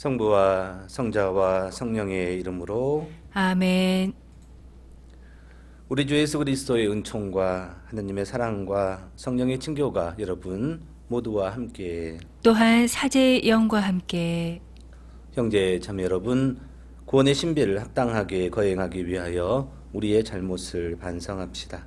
성부와 성자와 성령의 이름으로 아멘. 우리 주 예수 그리스도의 은총과 하느님의 사랑과 성령의 친교가 여러분 모두와 함께 또한 사제의 영과 함께 형제 자매 여러분 구원의 신비를 합당하게 거행하기 위하여 우리의 잘못을 반성합시다.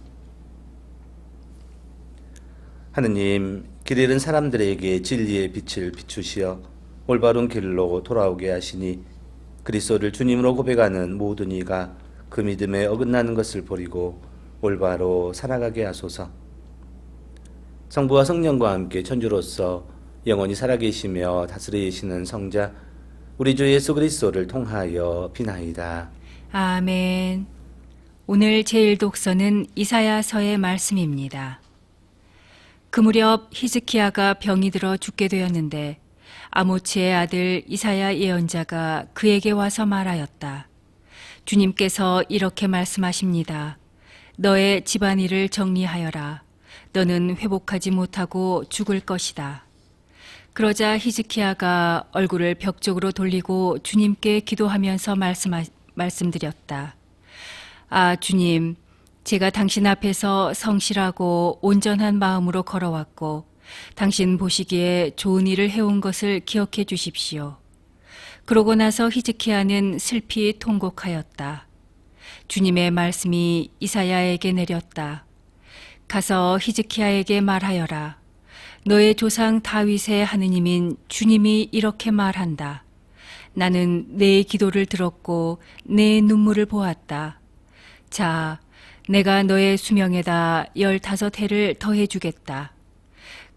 하느님, 길 잃은 사람들에게 진리의 빛을 비추시어 올바른 길로 돌아오게 하시니 그리스도를 주님으로 고백하는 모든 이가 그 믿음에 어긋나는 것을 버리고 올바로 살아가게 하소서. 성부와 성령과 함께 천주로서 영원히 살아계시며 다스리시는 성자 우리 주 예수 그리스도를 통하여 비나이다. 아멘. 오늘 제일 독서는 이사야서의 말씀입니다. 그 무렵 히즈키야가 병이 들어 죽게 되었는데 아모치의 아들 이사야 예언자가 그에게 와서 말하였다. 주님께서 이렇게 말씀하십니다. 너의 집안일을 정리하여라. 너는 회복하지 못하고 죽을 것이다. 그러자 히즈키야가 얼굴을 벽 쪽으로 돌리고 주님께 기도하면서 말씀하, 말씀드렸다. 아, 주님, 제가 당신 앞에서 성실하고 온전한 마음으로 걸어왔고, 당신 보시기에 좋은 일을 해온 것을 기억해 주십시오. 그러고 나서 히즈키야는 슬피 통곡하였다. 주님의 말씀이 이사야에게 내렸다. 가서 히즈키야에게 말하여라. 너의 조상 다윗의 하느님인 주님이 이렇게 말한다. 나는 내 기도를 들었고 내 눈물을 보았다. 자, 내가 너의 수명에다 열다섯 해를 더해 주겠다.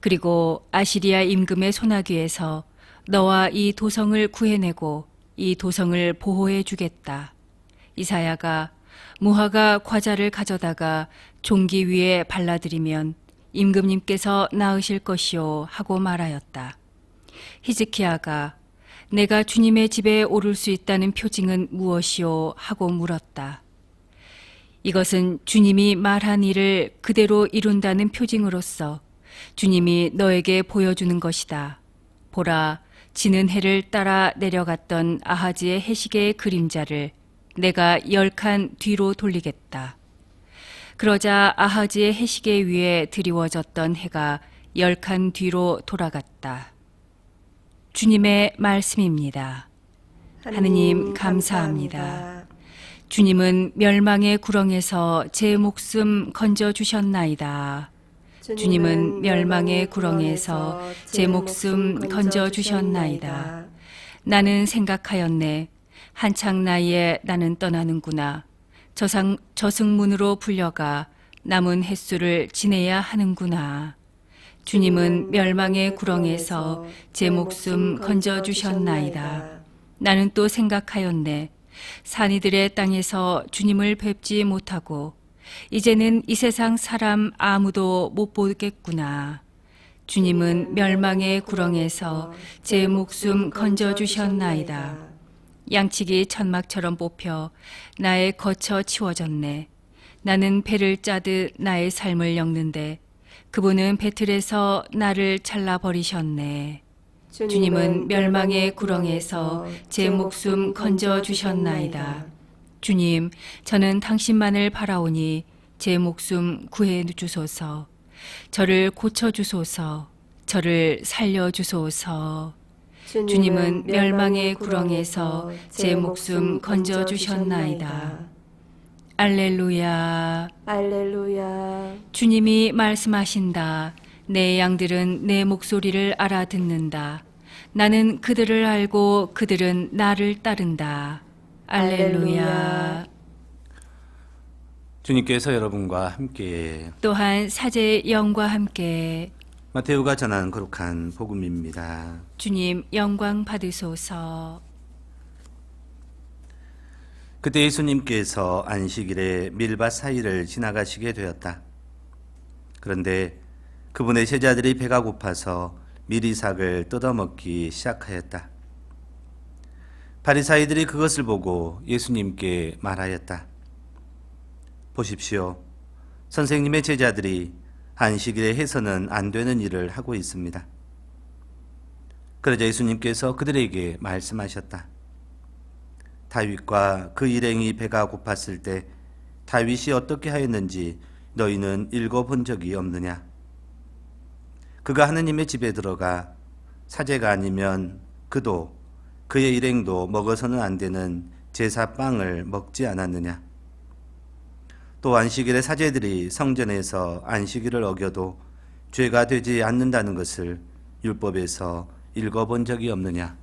그리고 아시리아 임금의 소나귀에서 너와 이 도성을 구해내고 이 도성을 보호해 주겠다. 이사야가 무화과 과자를 가져다가 종기 위에 발라드리면 임금님께서 낳으실 것이요 하고 말하였다. 히즈키야가 내가 주님의 집에 오를 수 있다는 표징은 무엇이요 하고 물었다. 이것은 주님이 말한 일을 그대로 이룬다는 표징으로서 주님이 너에게 보여주는 것이다. 보라, 지는 해를 따라 내려갔던 아하지의 해시계의 그림자를 내가 열 칸 뒤로 돌리겠다. 그러자 아하지의 해시계 위에 드리워졌던 해가 열 칸 뒤로 돌아갔다. 주님의 말씀입니다. 하느님 감사합니다. 주님은 멸망의 구렁에서 제 목숨 건져 주셨나이다. 주님은 멸망의 구렁에서 제 목숨 건져 주셨나이다. 나는 생각하였네. 한창 나이에 나는 떠나는구나. 저상, 저승문으로 불려가 남은 횟수를 지내야 하는구나. 주님은 멸망의 구렁에서 제 목숨 건져 주셨나이다. 나는 또 생각하였네. 산이들의 땅에서 주님을 뵙지 못하고 이제는 이 세상 사람 아무도 못 보겠구나. 주님은 멸망의 구렁에서 제 목숨 건져 주셨나이다. 양치기 천막처럼 뽑혀 나의 거쳐 치워졌네. 나는 배를 짜듯 나의 삶을 엮는데 그분은 배틀에서 나를 잘라 버리셨네. 주님은 멸망의 구렁에서 제 목숨 건져 주셨나이다. 주님, 저는 당신만을 바라오니 제 목숨 구해 주소서. 저를 고쳐 주소서, 저를 살려 주소서. 주님은 멸망의 구렁에서 제 목숨 건져 주셨나이다. 알렐루야. 알렐루야. 주님이 말씀하신다. 내 양들은 내 목소리를 알아듣는다. 나는 그들을 알고 그들은 나를 따른다. 알렐루야. 주님께서 여러분과 함께 또한 사제의 영과 함께 마테오가 전한 거룩한 복음입니다. 주님 영광 받으소서. 그때 예수님께서 안식일에 밀밭 사이를 지나가시게 되었다. 그런데 그분의 제자들이 배가 고파서 미리삭을 뜯어먹기 시작하였다. 바리사이들이 그것을 보고 예수님께 말하였다. 보십시오. 선생님의 제자들이 안식일에 해서는 안 되는 일을 하고 있습니다. 그러자 예수님께서 그들에게 말씀하셨다. 다윗과 그 일행이 배가 고팠을 때 다윗이 어떻게 하였는지 너희는 읽어본 적이 없느냐? 그가 하느님의 집에 들어가 사제가 아니면 그도 그의 일행도 먹어서는 안 되는 제사 빵을 먹지 않았느냐? 또 안식일에 사제들이 성전에서 안식일을 어겨도 죄가 되지 않는다는 것을 율법에서 읽어본 적이 없느냐?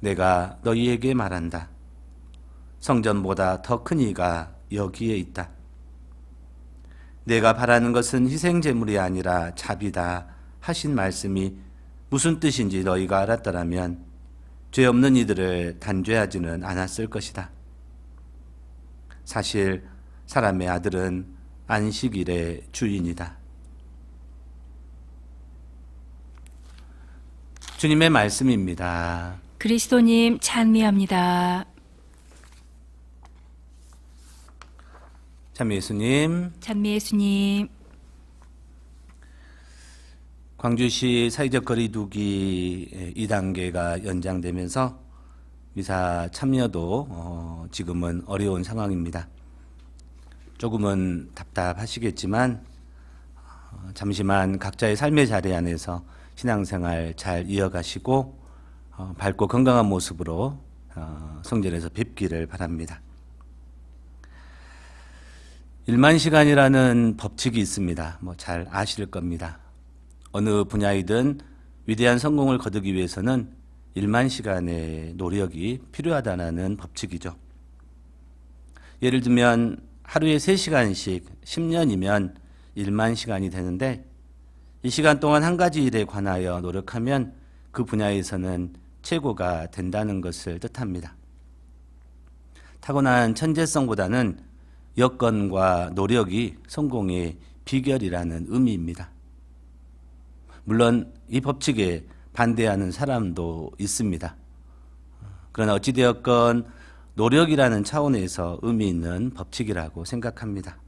내가 너희에게 말한다. 성전보다 더 큰 이가 여기에 있다. 내가 바라는 것은 희생 제물이 아니라 자비다 하신 말씀이 무슨 뜻인지 너희가 알았더라면 죄 없는 이들을 단죄하지는 않았을 것이다. 사실 사람의 아들은 안식일의 주인이다. 주님의 말씀입니다. 그리스도님 찬미합니다. 참 예수님, 찬미 예수님. 광주시 사회적 거리두기 2단계가 연장되면서 미사 참여도 어, 지금은 어려운 상황입니다. 조금은 답답하시겠지만 어, 잠시만 각자의 삶의 자리 안에서 신앙생활 잘 이어가시고 어, 밝고 건강한 모습으로 어, 성전에서 뵙기를 바랍니다. 일만 시간이라는 법칙이 있습니다. 뭐 잘 아실 겁니다. 어느 분야이든 위대한 성공을 거두기 위해서는 1만 시간의 노력이 필요하다는 법칙이죠. 예를 들면 하루에 3시간씩 10년이면 1만 시간이 되는데 이 시간 동안 한 가지 일에 관하여 노력하면 그 분야에서는 최고가 된다는 것을 뜻합니다. 타고난 천재성보다는 여건과 노력이 성공의 비결이라는 의미입니다. 물론 이 법칙에 반대하는 사람도 있습니다. 그러나 어찌되었건 노력이라는 차원에서 의미 있는 법칙이라고 생각합니다.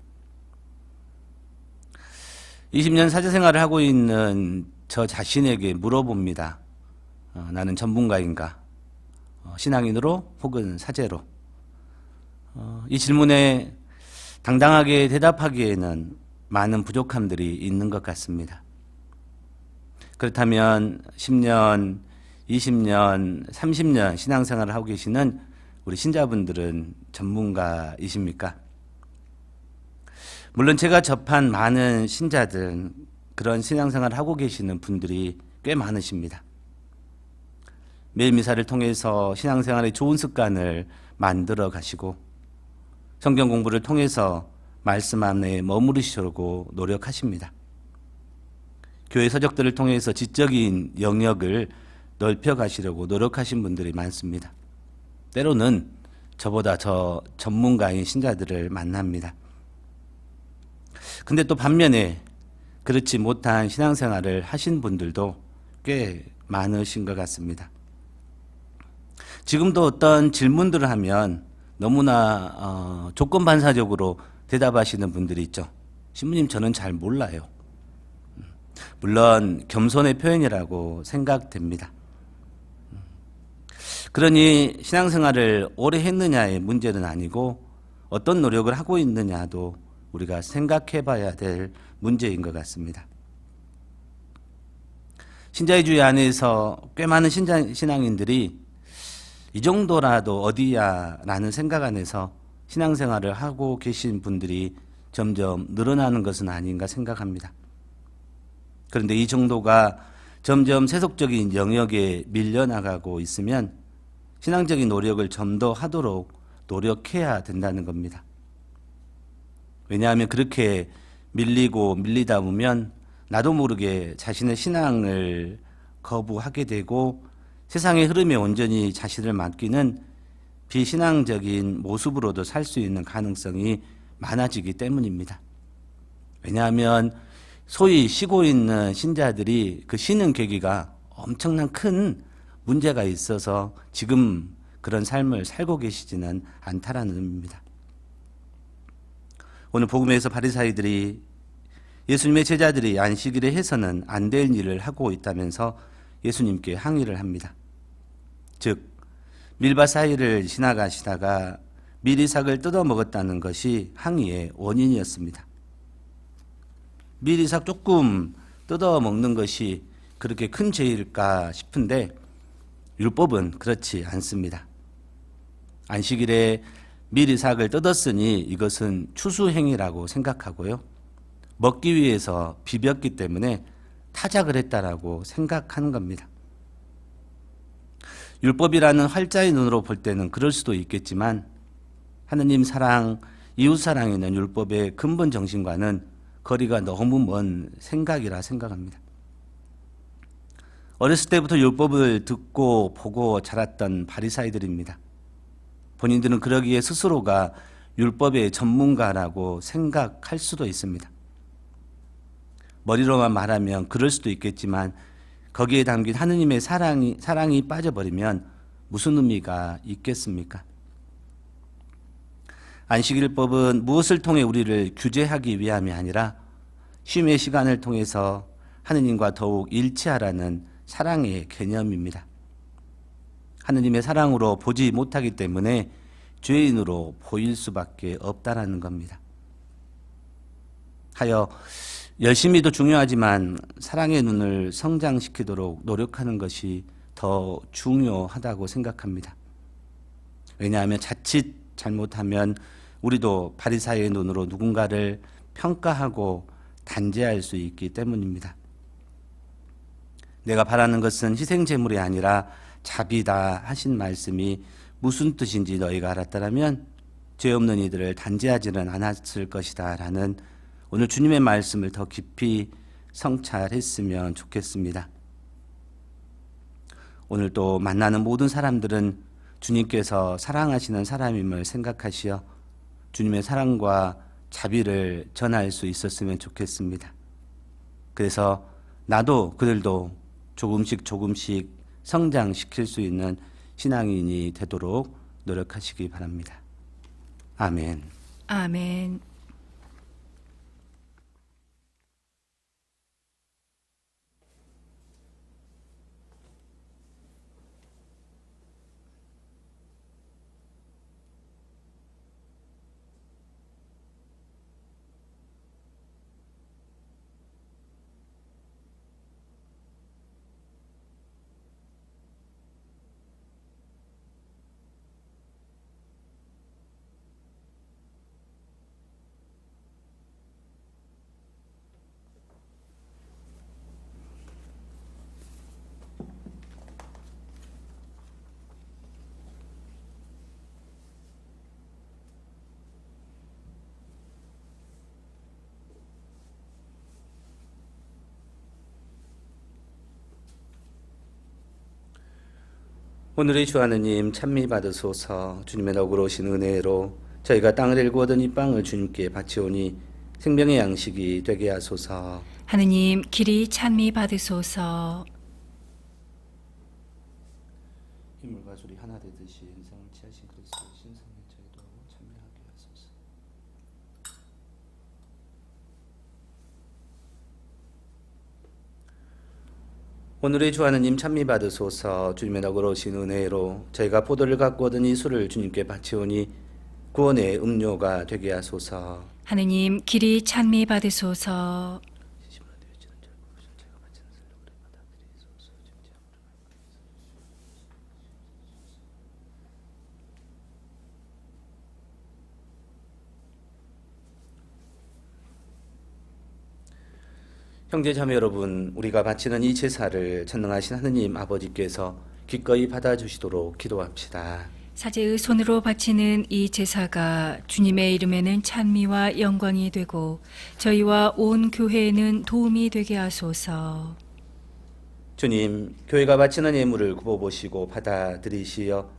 20년 사제 생활을 하고 있는 저 자신에게 물어봅니다. 어, 나는 전문가인가? 어, 신앙인으로 혹은 사제로? 어, 이 질문에 당당하게 대답하기에는 많은 부족함들이 있는 것 같습니다. 그렇다면 10년, 20년, 30년 신앙생활을 하고 계시는 우리 신자분들은 전문가이십니까? 물론 제가 접한 많은 신자들, 그런 신앙생활을 하고 계시는 분들이 꽤 많으십니다. 매일 미사를 통해서 신앙생활의 좋은 습관을 만들어 가시고 성경 공부를 통해서 말씀 안에 머무르시려고 노력하십니다. 교회 서적들을 통해서 지적인 영역을 넓혀 가시려고 노력하신 분들이 많습니다. 때로는 저보다 저 전문가인 신자들을 만납니다. 근데 또 반면에 그렇지 못한 신앙생활을 하신 분들도 꽤 많으신 것 같습니다. 지금도 어떤 질문들을 하면 너무나 어, 조건 반사적으로 대답하시는 분들이 있죠. 신부님 저는 잘 몰라요. 물론 겸손의 표현이라고 생각됩니다. 그러니 신앙생활을 오래 했느냐의 문제는 아니고 어떤 노력을 하고 있느냐도 우리가 생각해 봐야 될 문제인 것 같습니다. 신자의 주의 안에서 꽤 많은 신자, 신앙인들이 이 정도라도 어디야 라는 생각 안에서 신앙생활을 하고 계신 분들이 점점 늘어나는 것은 아닌가 생각합니다. 그런데 이 정도가 점점 세속적인 영역에 밀려나가고 있으면 신앙적인 노력을 좀 더 하도록 노력해야 된다는 겁니다. 왜냐하면 그렇게 밀리고 밀리다 보면 나도 모르게 자신의 신앙을 거부하게 되고 세상의 흐름에 온전히 자신을 맡기는 비신앙적인 모습으로도 살 수 있는 가능성이 많아지기 때문입니다. 왜냐하면 소위 쉬고 있는 신자들이 그 쉬는 계기가 엄청난 큰 문제가 있어서 지금 그런 삶을 살고 계시지는 않다라는 의미입니다. 오늘 복음에서 바리사이들이 예수님의 제자들이 안식일에 해서는 안 될 일을 하고 있다면서 예수님께 항의를 합니다. 즉 밀밭 사이를 지나가시다가 미리삭을 뜯어 먹었다는 것이 항의의 원인이었습니다. 미리삭 조금 뜯어 먹는 것이 그렇게 큰 죄일까 싶은데 율법은 그렇지 않습니다. 안식일에 미리삭을 뜯었으니 이것은 추수행위라고 생각하고요. 먹기 위해서 비볐기 때문에 타작을 했다라고 생각하는 겁니다. 율법이라는 활자의 눈으로 볼 때는 그럴 수도 있겠지만 하느님 사랑, 이웃 사랑에는 율법의 근본 정신과는 거리가 너무 먼 생각이라 생각합니다. 어렸을 때부터 율법을 듣고 보고 자랐던 바리사이들입니다. 본인들은 그러기에 스스로가 율법의 전문가라고 생각할 수도 있습니다. 머리로만 말하면 그럴 수도 있겠지만 거기에 담긴 하느님의 사랑이 사랑이 빠져버리면 무슨 의미가 있겠습니까? 안식일법은 무엇을 통해 우리를 규제하기 위함이 아니라 쉼의 시간을 통해서 하느님과 더욱 일치하라는 사랑의 개념입니다. 하느님의 사랑으로 보지 못하기 때문에 죄인으로 보일 수밖에 없다라는 겁니다. 하여 열심히도 중요하지만 사랑의 눈을 성장시키도록 노력하는 것이 더 중요하다고 생각합니다. 왜냐하면 자칫 잘못하면 우리도 바리사의 눈으로 누군가를 평가하고 단죄할 수 있기 때문입니다. 내가 바라는 것은 희생 제물이 아니라 자비다 하신 말씀이 무슨 뜻인지 너희가 알았다라면 죄 없는 이들을 단죄하지는 않았을 것이다라는 오늘 주님의 말씀을 더 깊이 성찰했으면 좋겠습니다. 오늘 또 만나는 모든 사람들은 주님께서 사랑하시는 사람임을 생각하시어 주님의 사랑과 자비를 전할 수 있었으면 좋겠습니다. 그래서 나도 그들도 조금씩 조금씩 성장시킬 수 있는 신앙인이 되도록 노력하시기 바랍니다. 아멘. 아멘. 오늘의 주 하느님 찬미 받으소서 주님의 너그러 오신 은혜로 저희가 땅을 일구 얻은 이 빵을 주님께 바치오니 생명의 양식이 되게 하소서 하느님 길이 찬미 받으소서. 힘과 소리 하나 되듯이 인생을 취하신 그리스도의 신성의 저희도 참여하게 하소서 오늘의 주 하느님 찬미 받으소서 주님의 너그러우신 은혜로 저희가 포도를 갖고 얻은 이 술을 주님께 바치오니 구원의 음료가 되게 하소서 하느님 길이 찬미 받으소서. 형제 자매 여러분, 우리가 바치는 이 제사를 전능하신 하느님 아버지께서 기꺼이 받아주시도록 기도합시다. 사제의 손으로 바치는 이 제사가 주님의 이름에는 찬미와 영광이 되고 저희와 온 교회에는 도움이 되게 하소서. 주님, 교회가 바치는 예물을 굽어보시고 받아들이시어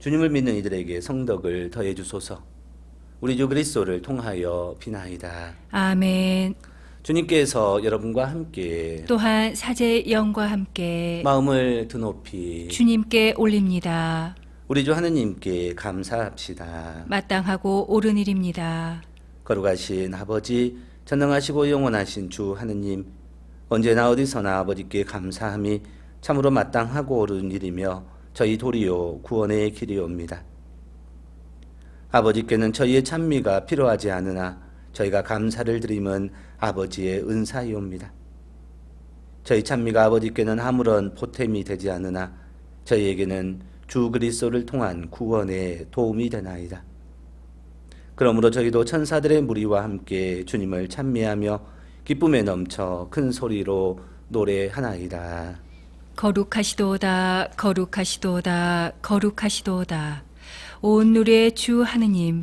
주님을 믿는 이들에게 성덕을 더해 주소서. 우리 주 그리스도를 통하여 비나이다. 아멘. 주님께서 여러분과 함께 또한 사제의 영과 함께 마음을 드높이 주님께 올립니다. 우리 주 하느님께 감사합시다. 마땅하고 옳은 일입니다. 거룩하신 아버지, 전능하시고 영원하신 주 하느님, 언제나 어디서나 아버지께 감사함이 참으로 마땅하고 옳은 일이며 저희 도리요 구원의 길이옵니다. 아버지께는 저희의 찬미가 필요하지 않으나 저희가 감사를 드림은 아버지의 은사이옵니다. 저희 찬미가 아버지께는 아무런 보탬이 되지 않으나 저희에게는 주 그리스도를 통한 구원의 도움이 되나이다. 그러므로 저희도 천사들의 무리와 함께 주님을 찬미하며 기쁨에 넘쳐 큰 소리로 노래하나이다. 거룩하시도다 거룩하시도다 거룩하시도다 온 누리의 주 하느님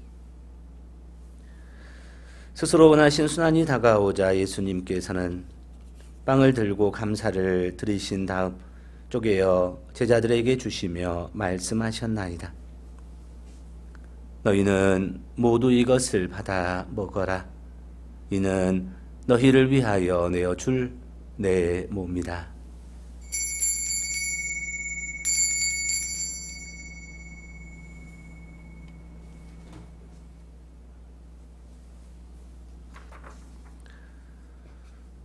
스스로 원하신 순환이 다가오자 예수님께서는 빵을 들고 감사를 드리신 다음 쪼개어 제자들에게 주시며 말씀하셨나이다. 너희는 모두 이것을 받아 먹어라. 이는 너희를 위하여 내어 줄 내 몸이다.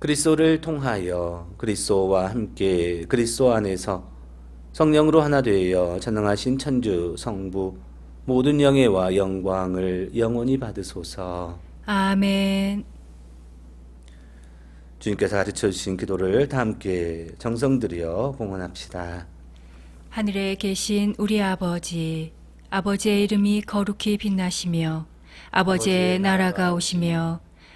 그리스도를 통하여 그리스도와 함께 그리스도 안에서 성령으로 하나 되어 전능하신 천주 성부 모든 영예와 영광을 영원히 받으소서. 아멘. 주님께서 가르쳐 주신 기도를 다 함께 정성 들여 봉헌합시다. 하늘에 계신 우리 아버지, 아버지의 이름이 거룩히 빛나시며, 아버지의 나라가 오시며,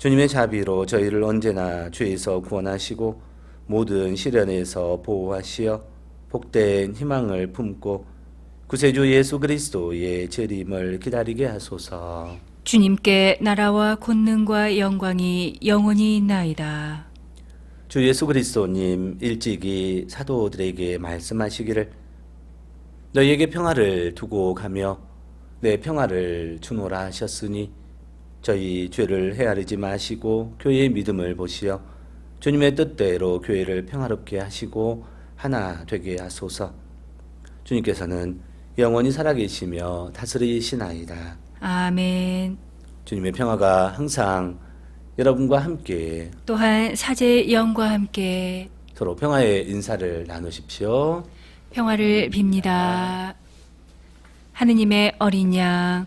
주님의 자비로 저희를 언제나 죄에서 구원하시고 모든 시련에서 보호하시어 복된 희망을 품고 구세주 예수 그리스도의 재림을 기다리게 하소서. 주님께 나라와 권능과 영광이 영원히 있나이다. 주 예수 그리스도님 일찍이 사도들에게 말씀하시기를 너희에게 평화를 두고 가며 내 평화를 주노라 하셨으니 저희 죄를 헤아리지 마시고 교회의 믿음을 보시어 주님의 뜻대로 교회를 평화롭게 하시고 하나 되게 하소서. 주님께서는 영원히 살아계시며 다스리시나이다. 아멘. 주님의 평화가 항상 여러분과 함께 또한 사제의 영과 함께 서로 평화의 인사를 나누십시오. 평화를 빕니다. 하느님의 어린 양,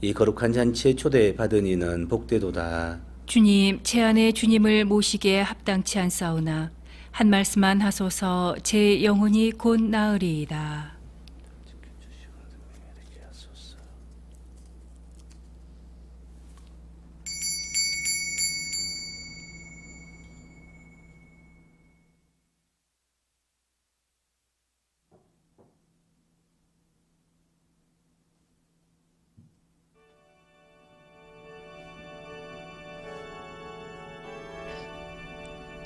이 거룩한 잔치에 초대받은 이는 복되도다. 주님, 제 안에 주님을 모시기에 합당치 않사오나 한 말씀만 하소서 제 영혼이 곧 나으리이다.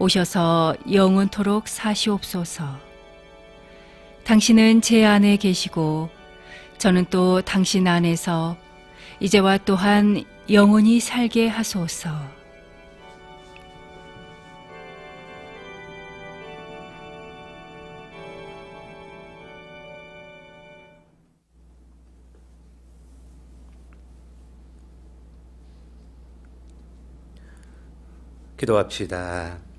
오셔서 영원토록 사시옵소서. 당신은 제 안에 계시고 저는 또 당신 안에서 이제와 또한 영원히 살게 하소서. 기도합시다.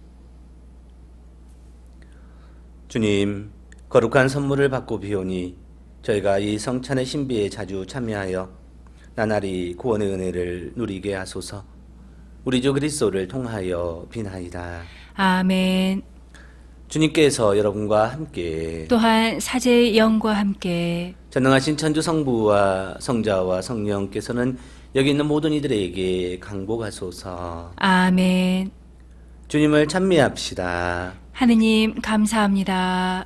주님, 거룩한 선물을 받고 비오니 저희가 이 성찬의 신비에 자주 참여하여 나날이 구원의 은혜를 누리게 하소서. 우리 주 그리스도를 통하여 비나이다. 아멘. 주님께서 여러분과 함께 또한 사제의 영과 함께 전능하신 천주 성부와 성자와 성령께서는 여기 있는 모든 이들에게 강복하소서. 아멘. 주님을 찬미합시다. 하느님 감사합니다.